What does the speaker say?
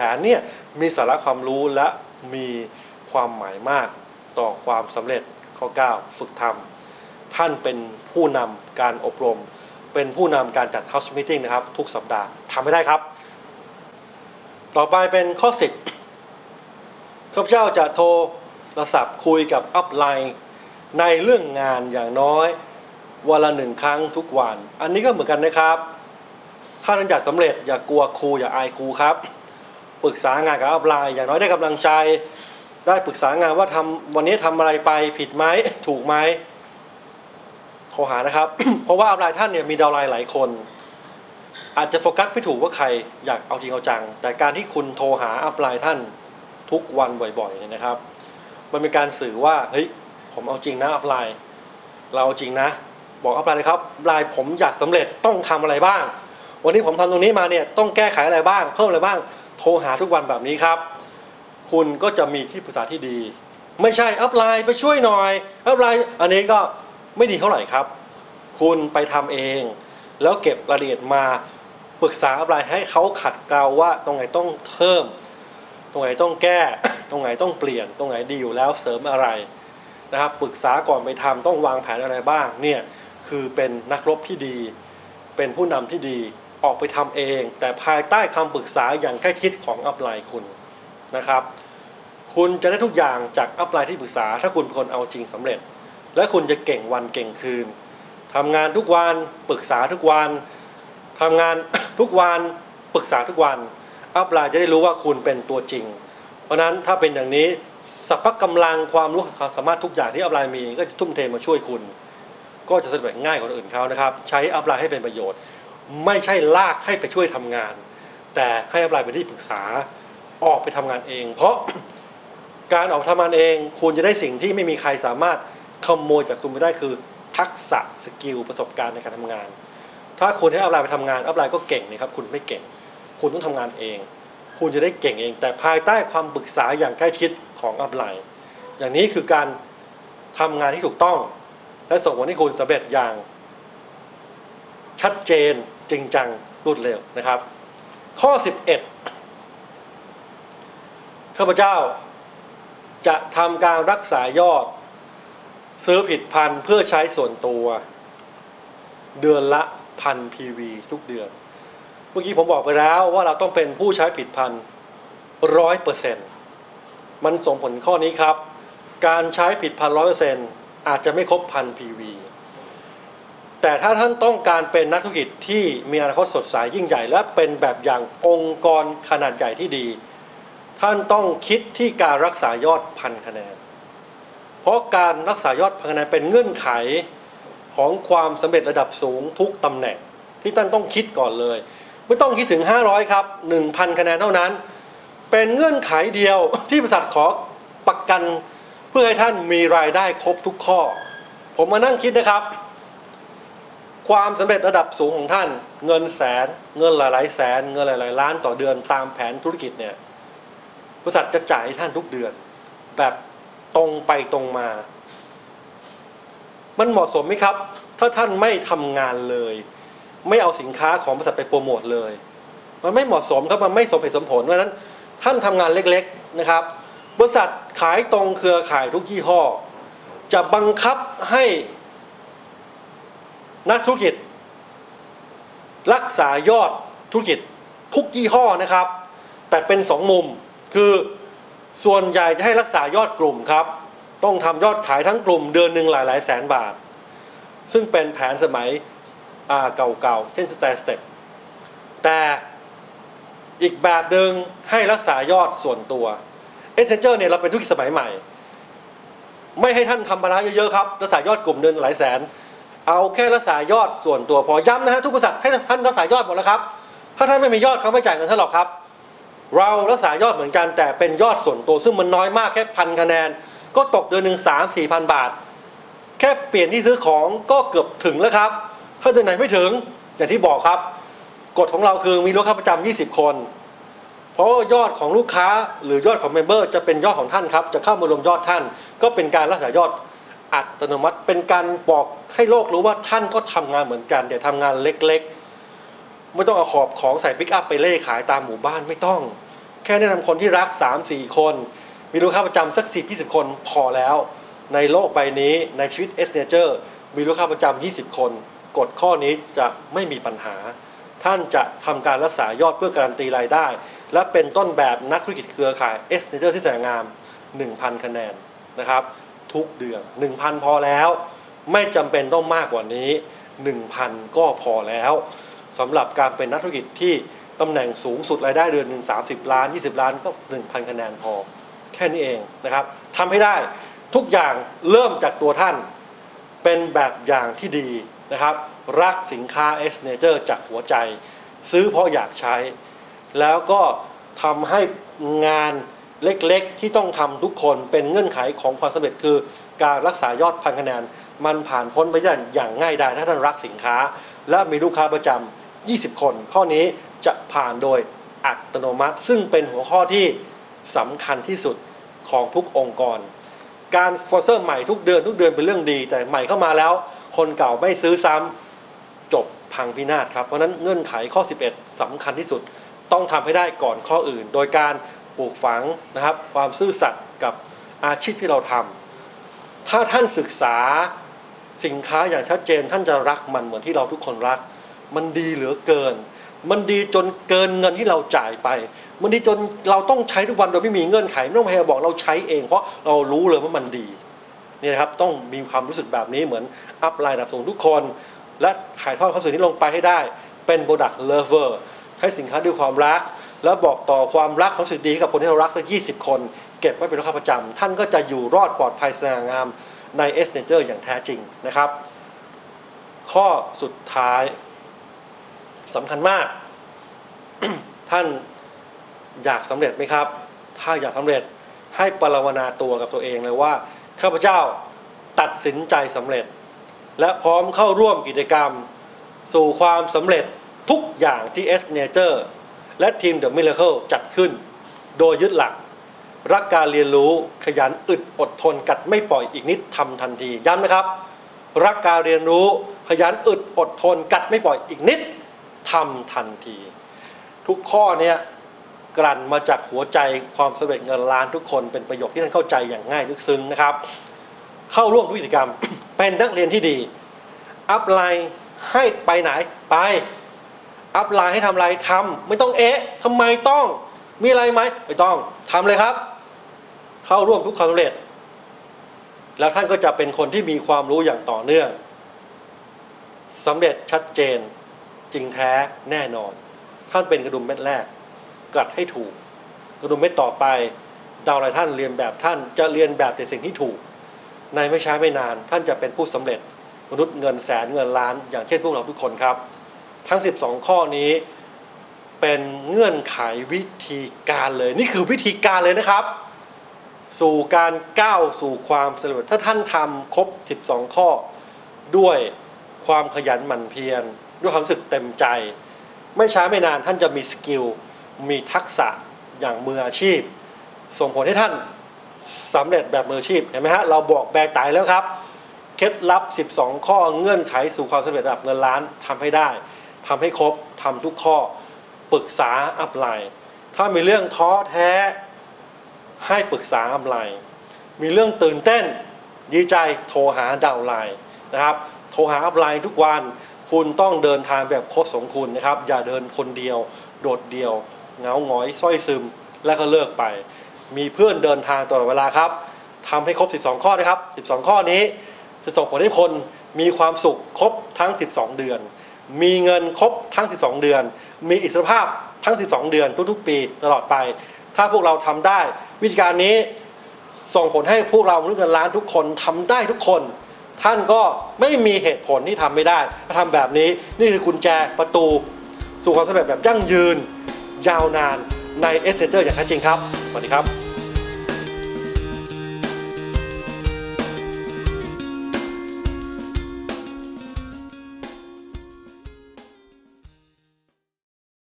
แผนเนี่ยมีสาระความรู้และมีความหมายมากต่อความสำเร็จข้อ 9 ฝึกทำท่านเป็นผู้นำการอบรม เป็นผู้นำการจัด House Meeting นะครับ ทุกสัปดาห์ทำไม่ได้ครับ ต่อไปเป็นข้อ 10ข้าพเจ้าจะโทรโทรศัพท์คุยกับอัพไลน์ในเรื่องงานอย่างน้อยวันละหนึ่งครั้งทุกวัน อันนี้ก็เหมือนกันนะครับ ถ้าท่านอยากสำเร็จอย่ากลัวครูอย่าอายครูครับ ปรึกษางานกับอัพไลน์อย่างน้อยได้กำลังใจ ได้ปรึกษางานว่าทำวันนี้ทำอะไรไปผิดไหมถูกไหมโทรหานะครับ เพราะว่าอัพไลน์ท่านเนี่ยมีดาวไลน์หลายคน อาจจะโฟกัสไม่ถูกว่าใครอยากเอาจริงเอาจัง แต่การที่คุณโทรหาอัพไลน์ท่านทุกวันบ่อยๆเนี่ยนะครับ มันเป็นการสื่อว่าเฮ้ยผมเอาจริงนะอัพไลน์เราเอาจริงนะ บอกอัพไลน์เลยครับไลน์ผมอยากสำเร็จต้องทำอะไรบ้างวันนี้ผมทำตรงนี้มาเนี่ยต้องแก้ไขอะไรบ้าง เพิ่มอะไรบ้าง โทรหาทุกวันแบบนี้ครับ คุณก็จะมีที่ปรึกษาที่ดี ไม่ใช่อัพไลน์ไปช่วยหน่อยอัพไลน์อันนี้ก็ไม่ดีเท่าไหร่ครับ คุณไปทำเอง แล้วเก็บรายละเอียดมาปรึกษาอัพไลน์ให้เขาขัดเกลาว่าตรงไหนต้องเพิ่ม ตรงไหนต้องแก้ ตรงไหนต้องเปลี่ยน ตรงไหนดีอยู่แล้วเสริมอะไรนะครับปรึกษาก่อนไปทำต้องวางแผนอะไรบ้างเนี่ยคือเป็นนักรบที่ดี เป็นผู้นำที่ดี ออกไปทำเอง แต่ภายใต้คำปรึกษาอย่างใกล้ชิดของอัพไลน์คุณนะครับ คุณจะได้ทุกอย่างจากอัพไลน์ที่ปรึกษา ถ้าคุณเป็นคนเอาจริงสำเร็จ และคุณจะเก่งวันเก่งคืนทำงานทุกวันปรึกษาทุกวันทำงานทุกวันปรึกษาทุกวัน อัพไลน์จะได้รู้ว่าคุณเป็นตัวจริง เพราะนั้นถ้าเป็นอย่างนี้สัพพะกำลังความรู้ความสามารถทุกอย่างที่อัพไลน์มีก็จะทุ่มเทมาช่วยคุณ ก็จะสำเร็จง่ายกว่าคนอื่นเขานะครับ ใช้อัพไลน์ให้เป็นประโยชน์ ไม่ใช่ลากให้ไปช่วยทำงาน แต่ให้อัพไลน์เป็นที่ปรึกษาออกไปทำงานเอง เพราะการออกทำงานเอง คุณจะได้สิ่งที่ไม่มีใครสามารถขโมยจากคุณไปได้คือ ทักษะสกิลประสบการณ์ในการทำงาน ถ้าคุณให้อัพไลน์ไปทำงานอัพไลน์ก็เก่งนะครับคุณไม่เก่ง คุณต้องทำงานเอง คุณจะได้เก่งเอง แต่ภายใต้ความปรึกษาอย่างใกล้ชิดของอัพไลน์อย่างนี้คือการทำงานที่ถูกต้อง และส่งผลให้คุณสำเร็จอย่างชัดเจน จริงจังรวดเร็วนะครับ ข้อ 11ข้าพเจ้า จะทำการรักษายอด ซื้อผิดพันเพื่อใช้ส่วนตัว เดือนละพัน PV ทุกเดือน เมื่อกี้ผมบอกไปแล้วว่าเราต้องเป็นผู้ใช้ผิดพันร้อยเปอร์เซ็นต์มันส่งผลข้อนี้ครับ การใช้ผิดพันร้อยเปอร์เซ็นต์อาจจะไม่ครบพัน PV แต่ถ้าท่านต้องการเป็นนักธุรกิจที่มีอนาคตสดใสยิ่งใหญ่ และเป็นแบบอย่างองค์กรขนาดใหญ่ที่ดี ท่านต้องคิดที่การรักษายอดพันคะแนน เพราะการรักษายอดพันคะแนนเป็นเงื่อนไขของความสำเร็จระดับสูงทุกตำแหน่ง ที่ท่านต้องคิดก่อนเลย ไม่ต้องคิดถึง 500 ครับ 1,000 คะแนนเท่านั้น เป็นเงื่อนไขเดียวที่บริษัทขอประกัน เพื่อให้ท่านมีรายได้ครบทุกข้อ ผมมานั่งคิดนะครับ ความสำเร็จระดับสูงของท่าน เงินแสน เงินหลายๆแสน เงินหลาย ๆ ล้านต่อเดือนตามแผนธุรกิจเนี่ยบริษัทจะจ่ายให้ท่านทุกเดือน แบบตรงไปตรงมา มันเหมาะสมไหมครับ ถ้าท่านไม่ทำงานเลย ไม่เอาสินค้าของบริษัทไปโปรโมทเลย มันไม่เหมาะสมครับมันไม่สมเหตุสมผลเพราะนั้น ท่านทำงานเล็กๆนะครับ บริษัทขายตรงเครือข่ายทุกยี่ห้อ จะบังคับให้ นักธุรกิจ รักษายอดธุรกิจทุกยี่ห้อนะครับ แต่เป็นสองมุมคือส่วนใหญ่จะให้รักษายอดกลุ่มครับ ต้องทำยอดขายทั้งกลุ่มเดือนหนึ่งหลายหลายแสนบาท ซึ่งเป็นแผนสมัยเก่าๆ เช่นสแตสเต็ปแต่อีกแบบหนึ่งให้รักษายอดส่วนตัวเอเซนเจอร์เนี่ยเราเป็นธุรกิจสมัยใหม่ ไม่ให้ท่านทำภาระเยอะๆครับรักษายอดกลุ่มเดือนหลายแสน เอาแค่รักษายอดส่วนตัวพอย้ำนะฮะทุกบริษัทให้ท่านรักษายอดหมดแล้วครับ ถ้าท่านไม่มียอดเขาไม่จ่ายเงินท่านหรอกครับ เรารักษายอดเหมือนกันแต่เป็นยอดส่วนตัวซึ่งมันน้อยมากแค่พันคะแนน ก็ตกเดือนหนึ่งสามสี่พันบาท แค่เปลี่ยนที่ซื้อของก็เกือบถึงแล้วครับ ถ้าเดือนไหนไม่ถึงอย่างที่บอกครับ กฎของเราคือมีลูกค้าประจำ20 คน เพราะยอดของลูกค้าหรือยอดของเมมเบอร์จะเป็นยอดของท่านครับจะเข้ามารวมยอดท่าน ก็เป็นการรักษายอด อัตโนมัติเป็นการบอกให้โลกรู้ว่าท่านก็ทำงานเหมือนกัน แต่ทำงานเล็กๆ ไม่ต้องเอาขอบของใส่ปิกอัพไปเล่ขายตามหมู่บ้านไม่ต้อง แค่แนะนำคนที่รัก 3-4 คน มีลูกค้าประจำสัก 10 20 คนพอแล้ว ในโลกใบนี้ในชีวิต S Nature มีลูกค้าประจำ20 คน กฎข้อนี้จะไม่มีปัญหา ท่านจะทำการรักษายอดเพื่อการันตีรายได้ และเป็นต้นแบบนักธุรกิจเครือข่าย S Nature ที่แสงงาม 1,000 คะแนนนะครับ ทุกเดือน 1,000 พอแล้ว ไม่จำเป็นต้องมากกว่านี้ 1,000 ก็พอแล้วสำหรับการเป็นนักธุรกิจที่ตำแหน่งสูงสุดรายได้เดือนหนึ่ง30 ล้าน 20 ล้านก็ 1,000 คะแนนพอ แค่นี้เองนะครับทำให้ได้ทุกอย่างเริ่มจากตัวท่านเป็นแบบอย่างที่ดีนะครับ รักสินค้า S Nature จากหัวใจ ซื้อเพราะอยากใช้ แล้วก็ทำให้งาน เล็กๆ ที่ต้องทำทุกคนเป็นเงื่อนไขของความสำเร็จคือ การรักษายอดพันคะแนนมันผ่านพ้นไปได้อย่างง่ายดายถ้าท่านรักสินค้า และมีลูกค้าประจำ20 คน ข้อนี้จะผ่านโดยอัตโนมัติ ซึ่งเป็นหัวข้อที่สำคัญที่สุดของทุกองค์กร การสปอนเซอร์ใหม่ทุกเดือนทุกเดือนเป็นเรื่องดี แต่ใหม่เข้ามาแล้ว คนเก่าไม่ซื้อซ้ำจบพังพินาศครับเพราะนั้นเงื่อนไขข้อ 11สำคัญที่สุดต้องทำให้ได้ก่อนข้ออื่น โดยการ ปลูกฝังนะครับ ความซื่อสัตย์กับอาชีพที่เราทำถ้าท่านศึกษาสินค้าอย่างชัดเจนท่านจะรักมันเหมือนที่เราทุกคนรัก มันดีเหลือเกิน มันดีจนเกินเงินที่เราจ่ายไป มันดีจนเราต้องใช้ทุกวันโดยไม่มีเงื่อนไขไม่ต้องพยายบอกเราใช้เอง เพราะเรารู้เลยว่ามันดีนี่นะครับต้องมีความรู้สึกแบบนี้เหมือนอัพไลน์ดับสูงทุกคน และถ่ายทอดความรู้สึกนี้ลงไปให้ได้ เป็น Product Lover ใช้สินค้าด้วยความรัก แล้วบอกต่อความรักของสิ่งดีกับคนที่เรารักสัก20คน เก็บไว้เป็นลูกค้าประจำท่านก็จะอยู่รอดปลอดภัยสง่างามใน S n a t u r e อร์อย่างแท้จริงนะครับ ข้อสุดท้ายสำคัญมาก ท่านอยากสำเร็จไหมครับ ถ้าอยากสำเร็จให้ปรารถนาตัวกับตัวเองเลยว่าข้าพเจ้าตัดสินใจสำเร็จ และพร้อมเข้าร่วมกิจกรรม สู่ความสำเร็จทุกอย่างที่ S Nature และทีม The Miracle จัดขึ้น โดยยึดหลัก รักการเรียนรู้ขยันอึดอดทนกัดไม่ปล่อยอีกนิดทำทันทีย้ำนะครับ รักการเรียนรู้ขยันอึดอดทนกัดไม่ปล่อยอีกนิดทำทันที ทุกข้อเนี้ยกลั่นมาจากหัวใจความสำเร็จเงินล้านทุกคนเป็นประโยคที่ท่านเข้าใจอย่างง่ายลึกซึ้งนะครับ เข้าร่วมกิจกรรม เป็นนักเรียนที่ดี อัพไลน์ให้ไปไหนไป อัพไลน์ให้ทำอะไรทำไม่ต้องเอ๊ะทำไมต้องมีอะไรไหมไม่ต้องทำเลยครับ เข้าร่วมทุกความสำเร็จ แล้วท่านก็จะเป็นคนที่มีความรู้อย่างต่อเนื่องสำเร็จชัดเจน จริงแท้แน่นอน ท่านเป็นกระดุมเม็ดแรก กัดให้ถูก กระดุมเม็ดต่อไปดาวอะไรท่านเรียนแบบท่านจะเรียนแบบแต่สิ่งที่ถูก ในไม่ช้าไม่นาน ท่านจะเป็นผู้สำเร็จมนุษย์เงินแสนเงินล้าน อย่างเช่นพวกเราทุกคนครับ ทั้ง 12 ข้อนี้เป็นเงื่อนไขวิธีการเลย นี่คือวิธีการเลยนะครับ สู่การก้าวสู่ความสำเร็จถ้าท่านทำครบ 12 ข้อ ด้วยความขยันหมั่นเพียร ด้วยความสึกเต็มใจ ไม่ช้าไม่นานท่านจะมีสกิล มีทักษะอย่างมืออาชีพ ส่งผลให้ท่านสำเร็จแบบมืออาชีพเห็นไหมฮะเราบอกแบกตายแล้วครับ เคล็ดลับ 12 ข้อเงื่อนไขสู่ความสำเร็จระดับเงินล้านทำให้ได้ ทำให้ครบทำทุกข้อปรึกษาอัพไลน์ถ้ามีเรื่องท้อแท้ให้ปรึกษาอัพไลน์มีเรื่องตื่นเต้นดีใจโทรหาดาวไลน์นะครับโทรหาอัพไลน์ทุกวันคุณต้องเดินทางแบบโคตรสมคุณนะครับ อย่าเดินคนเดียว โดดเดียวเงาหงอยส้อยซึมแล้วก็เลิกไป มีเพื่อนเดินทางตลอดเวลาครับทำให้ครบ 12 ข้อนะครับ 12 ข้อนี้จะส่งผลให้คนมีความสุขครบทั้ง 12 เดือน มีเงินครบทั้ง 12 เดือน มีอิสรภาพทั้ง 12 เดือนทุกๆ ปีตลอดไป ถ้าพวกเราทำได้ วิธีการนี้ส่งผลให้พวกเรามนุษย์เงินล้านทุกคนทำได้ทุกคน ท่านก็ไม่มีเหตุผลที่ทำไม่ได้ ถ้าทำแบบนี้นี่คือกุญแจประตู สู่ความสำเร็จแบบยั่งยืน ยาวนานในเอสเซนเตอร์อย่างแท้จริงครับ สวัสดีครับ